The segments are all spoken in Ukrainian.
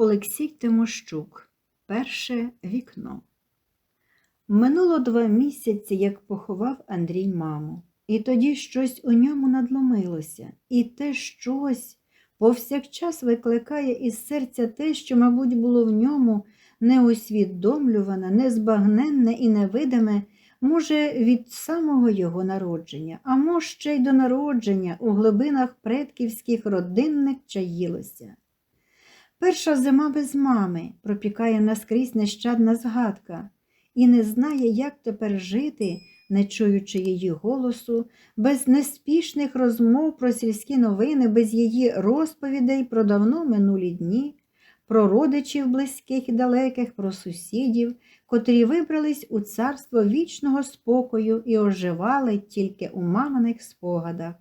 Олексій Тимощук. Перше вікно. Минуло два місяці, як поховав Андрій маму, і тоді щось у ньому надломилося, і те щось повсякчас викликає із серця те, що, мабуть, було в ньому неусвідомлюване, незбагненне і невидиме, може, від самого його народження, а може, ще й до народження у глибинах предківських родинних чаїлося. Перша зима без мами пропікає наскрізь нещадна згадка, і не знає, як тепер жити, не чуючи її голосу, без неспішних розмов про сільські новини, без її розповідей про давно минулі дні, про родичів близьких і далеких, про сусідів, котрі вибрались у царство вічного спокою і оживали тільки у маминих спогадах.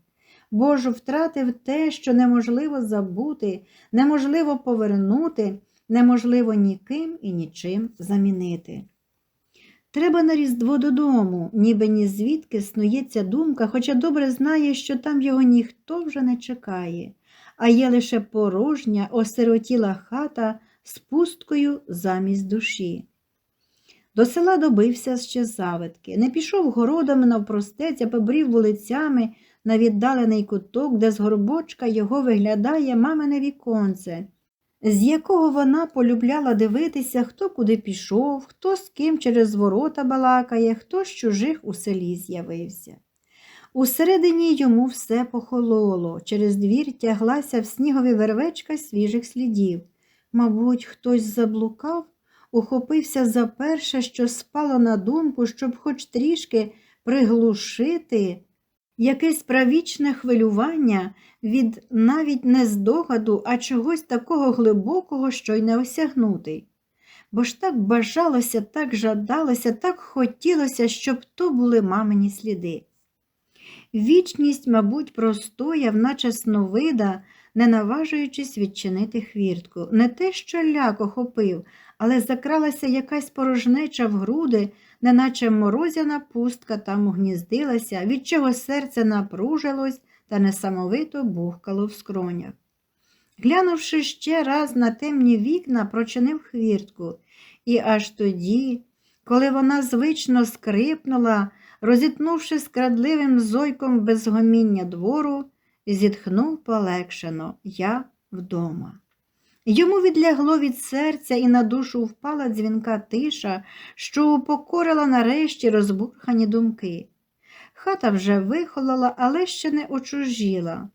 Бо ж втратив те, що неможливо забути, неможливо повернути, неможливо ніким і нічим замінити. Треба на Різдво додому, ніби ні звідки снується думка, хоча добре знає, що там його ніхто вже не чекає, а є лише порожня, осиротіла хата з пусткою замість душі. До села добився ще завитки, не пішов городами навпростець, а побрів вулицями на віддалений куток, де з горбочка його виглядає мамине віконце, з якого вона полюбляла дивитися, хто куди пішов, хто з ким через ворота балакає, хто з чужих у селі з'явився. Усередині йому все похололо, через двір тяглася в снігові вервечка свіжих слідів. Мабуть, хтось заблукав, ухопився за перше, що спало на думку, щоб хоч трішки приглушити якесь правічне хвилювання від навіть не здогаду, а чогось такого глибокого, що й не осягнути. Бо ж так бажалося, так жадалося, так хотілося, щоб то були мамині сліди. Вічність, мабуть, простояв, наче сновида, не наважуючись відчинити хвіртку. Не те, що ляк охопив, але закралася якась порожнеча в груди, неначе морозяна пустка там угніздилася, від чого серце напружилось та несамовито бухкало в скронях. Глянувши ще раз на темні вікна, прочинив хвіртку, і аж тоді, коли вона звично скрипнула, розітнувши скрадливим зойком безгоміння двору, зітхнув полегшено я вдома. Йому відлягло від серця і на душу впала дзвінка тиша, що упокорила нарешті розбурхані думки. Хата вже вихолола, але ще не очужіла.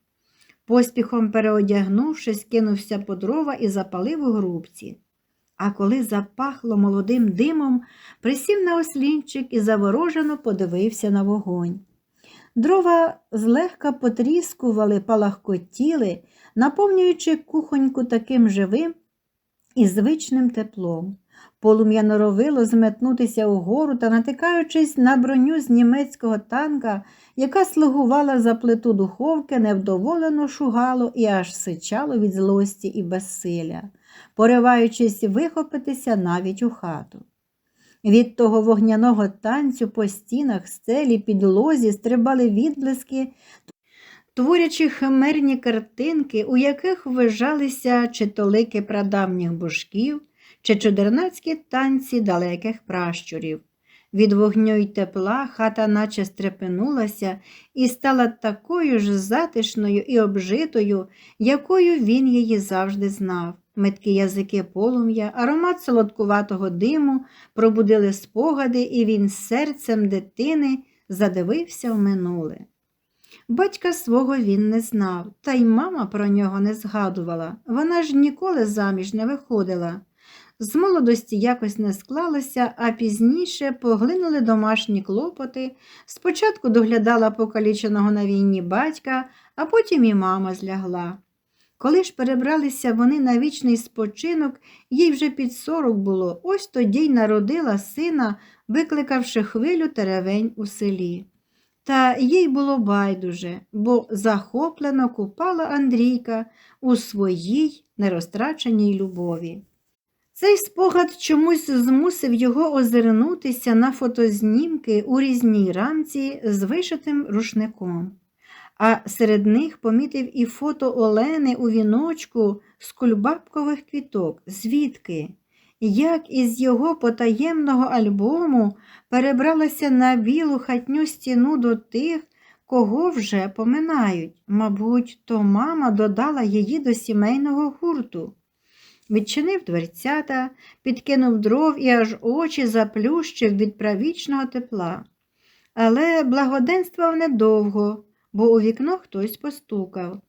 Поспіхом переодягнувшись, кинувся по дрова і запалив у грубці. А коли запахло молодим димом, присів на ослінчик і заворожено подивився на вогонь. Дрова злегка потріскували, палахкотіли, наповнюючи кухоньку таким живим і звичним теплом. Полум'я норовило зметнутися угору та, натикаючись на броню з німецького танка, яка слугувала за плиту духовки, невдоволено шугало і аж сичало від злості і безсилля, пориваючись вихопитися навіть у хату. Від того вогняного танцю по стінах, стелі, підлозі стрибали відблиски, творячи химерні картинки, у яких ввижалися чи толики прадавніх божків, чи чудернацькі танці далеких пращурів. Від вогню й тепла хата наче стрепенулася і стала такою ж затишною і обжитою, якою він її завжди знав. Меткі язики полум'я, аромат солодкуватого диму пробудили спогади, і він серцем дитини задивився в минуле. Батька свого він не знав, та й мама про нього не згадувала. Вона ж ніколи заміж не виходила. З молодості якось не склалося, а пізніше поглинули домашні клопоти. Спочатку доглядала покаліченого на війні батька, а потім і мама злягла. Коли ж перебралися вони на вічний спочинок, їй вже під сорок було, ось тоді й народила сина, викликавши хвилю теревень у селі. Та їй було байдуже, бо захоплено купала Андрійка у своїй нерозтраченій любові. Цей спогад чомусь змусив його озирнутися на фотознімки у різній рамці з вишитим рушником. а серед них помітив і фото Олени у віночку з кульбабкових квіток. Звідки? Як із його потаємного альбому перебралася на білу хатню стіну до тих, кого вже поминають. Мабуть, то мама додала її до сімейного гурту. Відчинив дверцята, підкинув дров і аж очі заплющив від правічного тепла. Але благоденствував недовго, бо у вікно хтось постукав.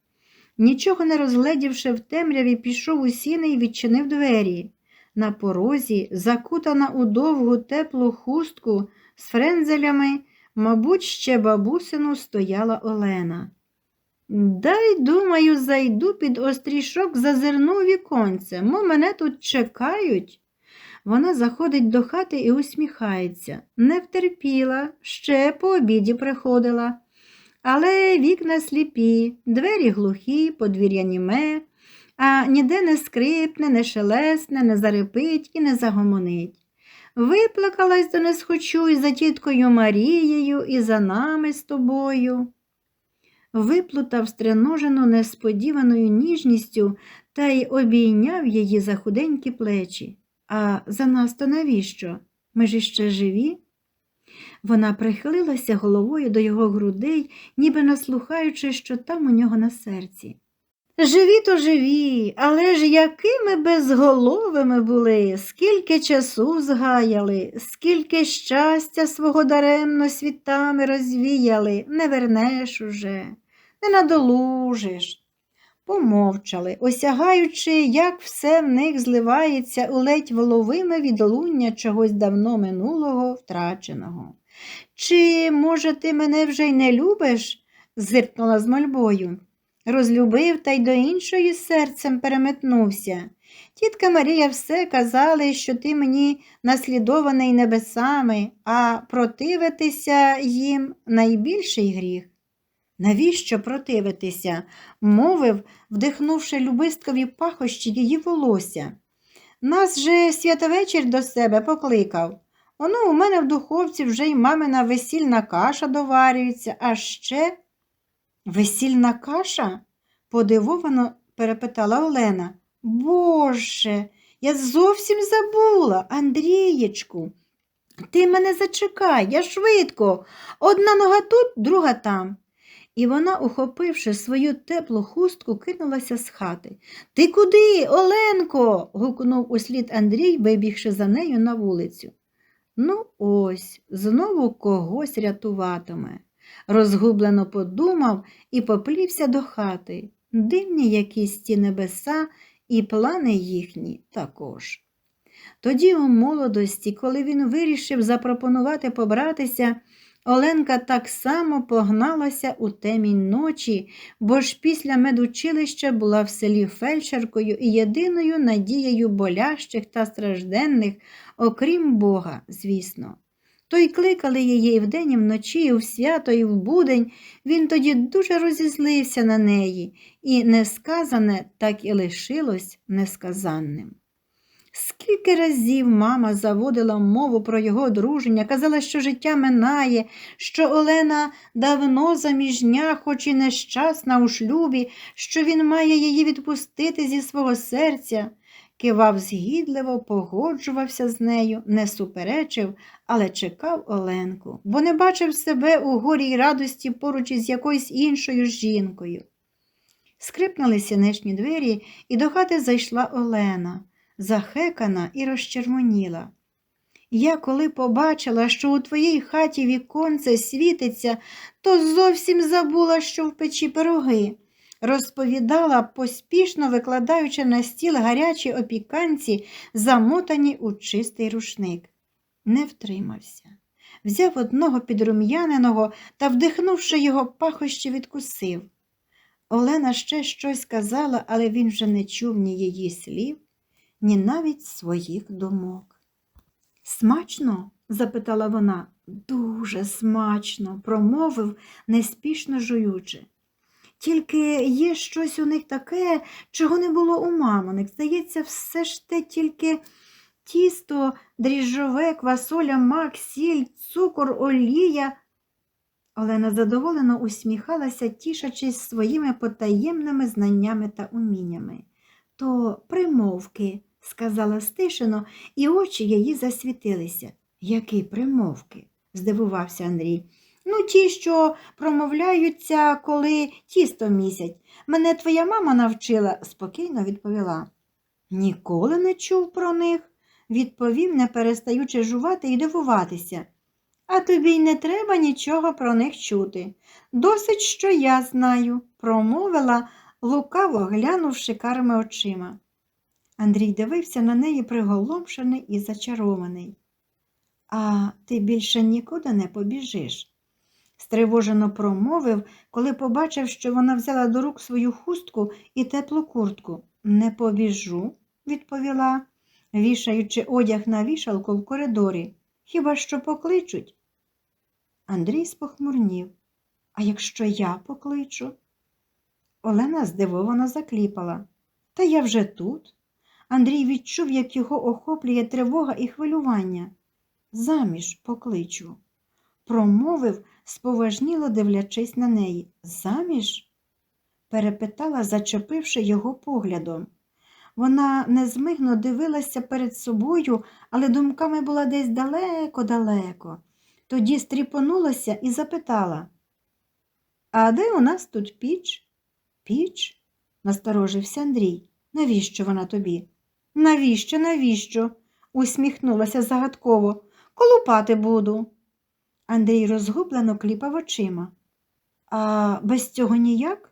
Нічого не розгледівши в темряві, пішов у сіни і відчинив двері. На порозі, закутана у довгу теплу хустку з френзелями, мабуть, ще бабусину стояла Олена. Дай, думаю, зайду під острішок, зазирну віконце, мо мене тут чекають. Вона заходить до хати і усміхається. Не втерпіла, ще по обіді приходила. Але вікна сліпі, двері глухі, подвір'я німе, а ніде не скрипне, не шелесне, не зарипить і не загомонить. Виплакалась до несхочу і за тіткою Марією, і за нами з тобою. Виплутав стреножену несподіваною ніжністю та й обійняв її за худенькі плечі. А за нас то навіщо? Ми ж іще живі? Вона прихилилася головою до його грудей, ніби наслухаючи, що там у нього на серці. Живі то живі, але ж якими безголовими були, скільки часу згаяли, скільки щастя свого даремно світами розвіяли, не вернеш уже, не надолужиш. Помовчали, осягаючи, як все в них зливається у ледь вловиме відлуння чогось давно минулого, втраченого. Чи, може, ти мене вже й не любиш? зиркнула з мольбою. Розлюбив та й до іншої серцем переметнувся. Тітка Марія все казали, що ти мені наслідований небесами, а противитися їм найбільший гріх. Навіщо противитися? мовив, вдихнувши любисткові пахощі її волосся. Нас же святовечір до себе покликав. Оно у мене в духовці вже й мамина весільна каша доварюється, а ще. Весільна каша? подивовано перепитала Олена. Боже, я зовсім забула, Андрієчку. Ти мене зачекай, я швидко. Одна нога тут, друга там. І вона, ухопивши свою теплу хустку, кинулася з хати. Ти куди, Оленко? гукнув услід Андрій, вибігши за нею на вулицю. Ну, ось, знову когось рятуватиме. Розгублено подумав і поплівся до хати. Дивні якісь ті небеса і плани їхні також. Тоді у молодості, коли він вирішив запропонувати побратися, Оленка так само погналася у темінь ночі, бо ж після медучилища була в селі фельдшеркою і єдиною надією болящих та стражденних, окрім Бога, звісно. То й кликали її і вдень, і вночі, і в свято, і в будень. Він тоді дуже розізлився на неї, і несказане так і лишилось несказанним. Скільки разів мама заводила мову про його одруження, казала, що життя минає, що Олена давно заміжня, хоч і нещасна у шлюбі, що він має її відпустити зі свого серця. Кивав згідливо, погоджувався з нею, не суперечив, але чекав Оленку, бо не бачив себе у горі й радості поруч із якоюсь іншою жінкою. Скрипнули сінечні двері, і до хати зайшла Олена захекана і розчервоніла. Я, коли побачила, що у твоїй хаті віконце світиться, то зовсім забула, що в печі пироги. Розповідала, поспішно викладаючи на стіл гарячі опіканці, замотані у чистий рушник. Не втримався. Взяв одного підрум'яненого та, вдихнувши його пахощі, відкусив. Олена ще щось казала, але він вже не чув ні її слів, ні навіть своїх думок. Смачно? запитала вона. Дуже смачно, промовив, неспішно жуючи. Тільки є щось у них таке, чого не було у маминих. Здається, все ж те тільки тісто, дріжджове, квасоля, мак, сіль, цукор, олія. Олена задоволено усміхалася, тішачись своїми потаємними знаннями та уміннями. То примовки, сказала стишено, і очі її засвітилися. Які примовки? здивувався Андрій. Ну, ті, що промовляються, коли тісто місять. Мене твоя мама навчила, спокійно відповіла. Ніколи не чув про них, відповів, не перестаючи жувати і дивуватися. А тобі й не треба нічого про них чути. Досить, що я знаю, промовила, лукаво глянувши карими очима. Андрій дивився на неї приголомшений і зачарований. А ти більше нікуди не побіжиш? стривожено промовив, коли побачив, що вона взяла до рук свою хустку і теплу куртку. Не побіжу, відповіла, вішаючи одяг на вішалку в коридорі. Хіба що покличуть? Андрій спохмурнів. А якщо я покличу? Олена здивовано закліпала. Та я вже тут. Андрій відчув, як його охоплює тривога і хвилювання. Заміж покличу. Промовив, споважніло дивлячись на неї. Заміж? перепитала, зачепивши його поглядом. Вона незмигно дивилася перед собою, але думками була десь далеко-далеко. Тоді стріпонулася і запитала, А де у нас тут піч? Піч? насторожився Андрій. Навіщо вона тобі? Навіщо, навіщо? усміхнулася загадково. Колупати буду. Андрій розгублено кліпав очима. А без цього ніяк?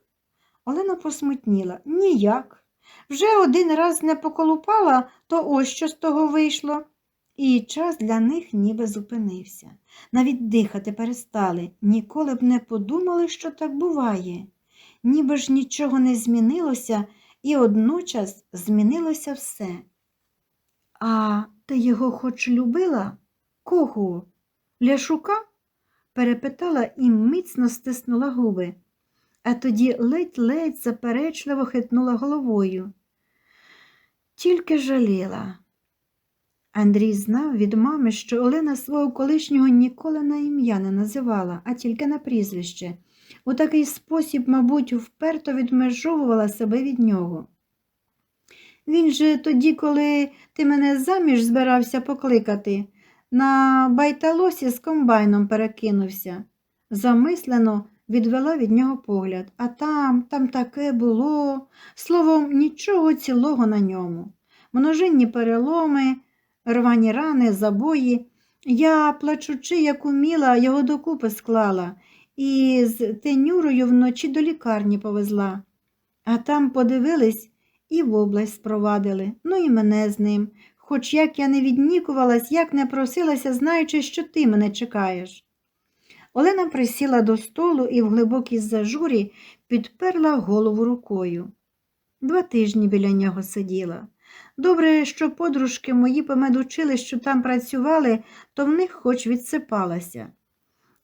Олена посмутніла. Ніяк. Вже один раз не поколупала, то ось що з того вийшло. І час для них ніби зупинився. Навіть дихати перестали, ніколи б не подумали, що так буває. Ніби ж нічого не змінилося, і одночас змінилося все. А ти його хоч любила? Кого? Ляшука? перепитала і міцно стиснула губи, а тоді ледь-ледь заперечливо хитнула головою. Тільки жаліла. Андрій знав від мами, що Олена свого колишнього ніколи на ім'я не називала, а тільки на прізвище. У такий спосіб, мабуть, вперто відмежовувала себе від нього. Він же тоді, коли ти мене заміж збирався покликати, на байталосі з комбайном перекинувся. Замислено відвела від нього погляд, а там, там таке було, словом, нічого цілого на ньому. Множинні переломи, рвані рани, забої. Я, плачучи, як уміла, його докупи склала і з тенюрою вночі до лікарні повезла. А там подивились і в область спровадили, ну і мене з ним. Хоч як я не віднікувалась, як не просилася, знаючи, що ти мене чекаєш. Олена присіла до столу і в глибокій зажурі підперла голову рукою. Два тижні біля нього сиділа. Добре, що подружки мої помедучили, що там працювали, то в них хоч відсипалася.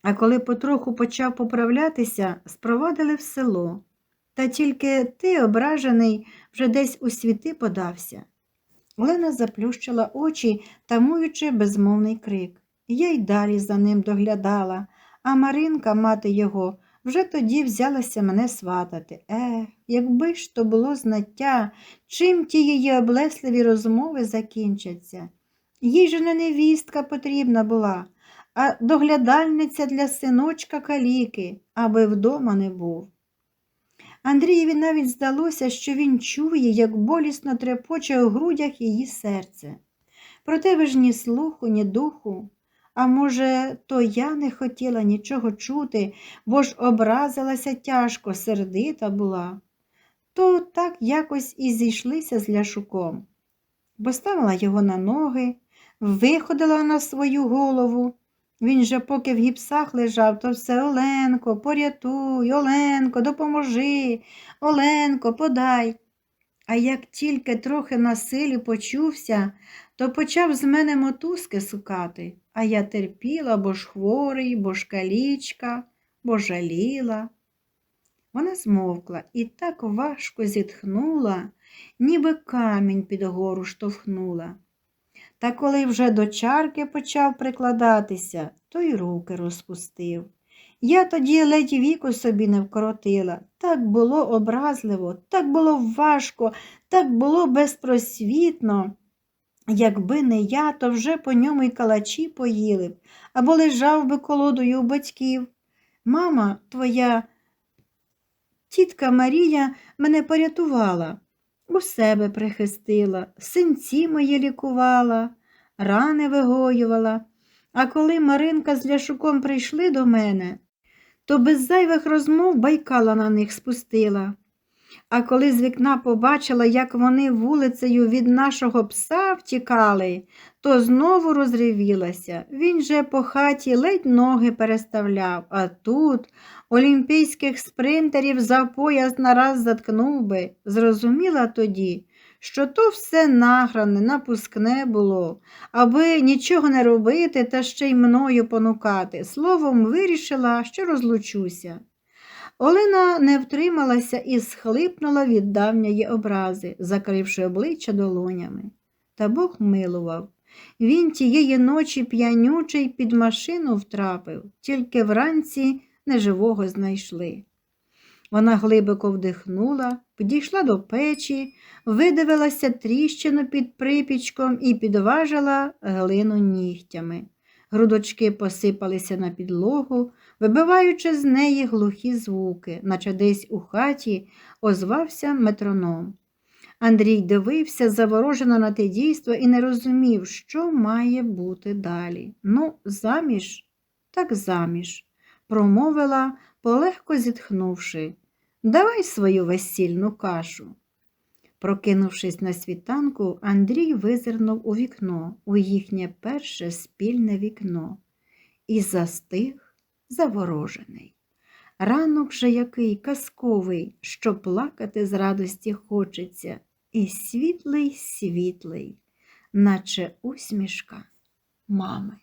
А коли потроху почав поправлятися, спровадили в село. Та тільки ти, ображений, вже десь у світи подався. Олена заплющила очі, тамуючи безмовний крик. Я й далі за ним доглядала, а Маринка, мати його, вже тоді взялася мене сватати. Ех, якби ж то було знаття, чим ті її облесливі розмови закінчаться. Їй же не невістка потрібна була, а доглядальниця для синочка каліки, аби вдома не був. Андрієві навіть здалося, що він чує, як болісно трепоче у грудях її серце. Проте ви ж ні слуху, ні духу. А може, то я не хотіла нічого чути, бо ж образилася тяжко, сердита була. То так якось і зійшлися з ляшуком. Поставила його на ноги, виходила на свою голову. Він же, поки в гіпсах лежав, то все Оленко, порятуй, Оленко, допоможи, Оленко, подай. А як тільки трохи на силі почувся, то почав з мене мотузки сукати, а я терпіла, бо ж хворий, бо ж калічка, бо жаліла. Вона змовкла і так важко зітхнула, ніби камінь під гору штовхнула. Та коли вже до чарки почав прикладатися, то й руки розпустив. Я тоді ледь віку собі не вкоротила. Так було образливо, так було важко, так було безпросвітно. Якби не я, то вже по ньому й калачі поїли б, або лежав би колодою у батьків. Мама твоя, тітка Марія, мене порятувала, у себе прихистила, синці мої лікувала, рани вигоювала. А коли Маринка з Ляшуком прийшли до мене, то без зайвих розмов байкала на них спустила. А коли з вікна побачила, як вони вулицею від нашого пса втікали, то знову розривілася. Він же по хаті ледь ноги переставляв, а тут олімпійських спринтерів за пояс нараз заткнув би. Зрозуміла тоді, що то все награне, напускне було, аби нічого не робити та ще й мною понукати. Словом, вирішила, що розлучуся. Олена не втрималася і схлипнула від давньої образи, закривши обличчя долонями. Та Бог милував. Він тієї ночі п'янючий під машину втрапив, тільки вранці неживого знайшли. Вона глибоко вдихнула, підійшла до печі, видивилася тріщину під припічком і підважила глину нігтями. Грудочки посипалися на підлогу, вибиваючи з неї глухі звуки, наче десь у хаті озвався метроном. Андрій дивився заворожено на те дійство і не розумів, що має бути далі. Ну, заміж, так заміж, промовила, полегко зітхнувши. Давай свою весільну кашу. Прокинувшись на світанку, Андрій визирнув у вікно, у їхнє перше спільне вікно, і застиг заворожений. Ранок же який казковий, що плакати з радості хочеться, і світлий, світлий, наче усмішка мами.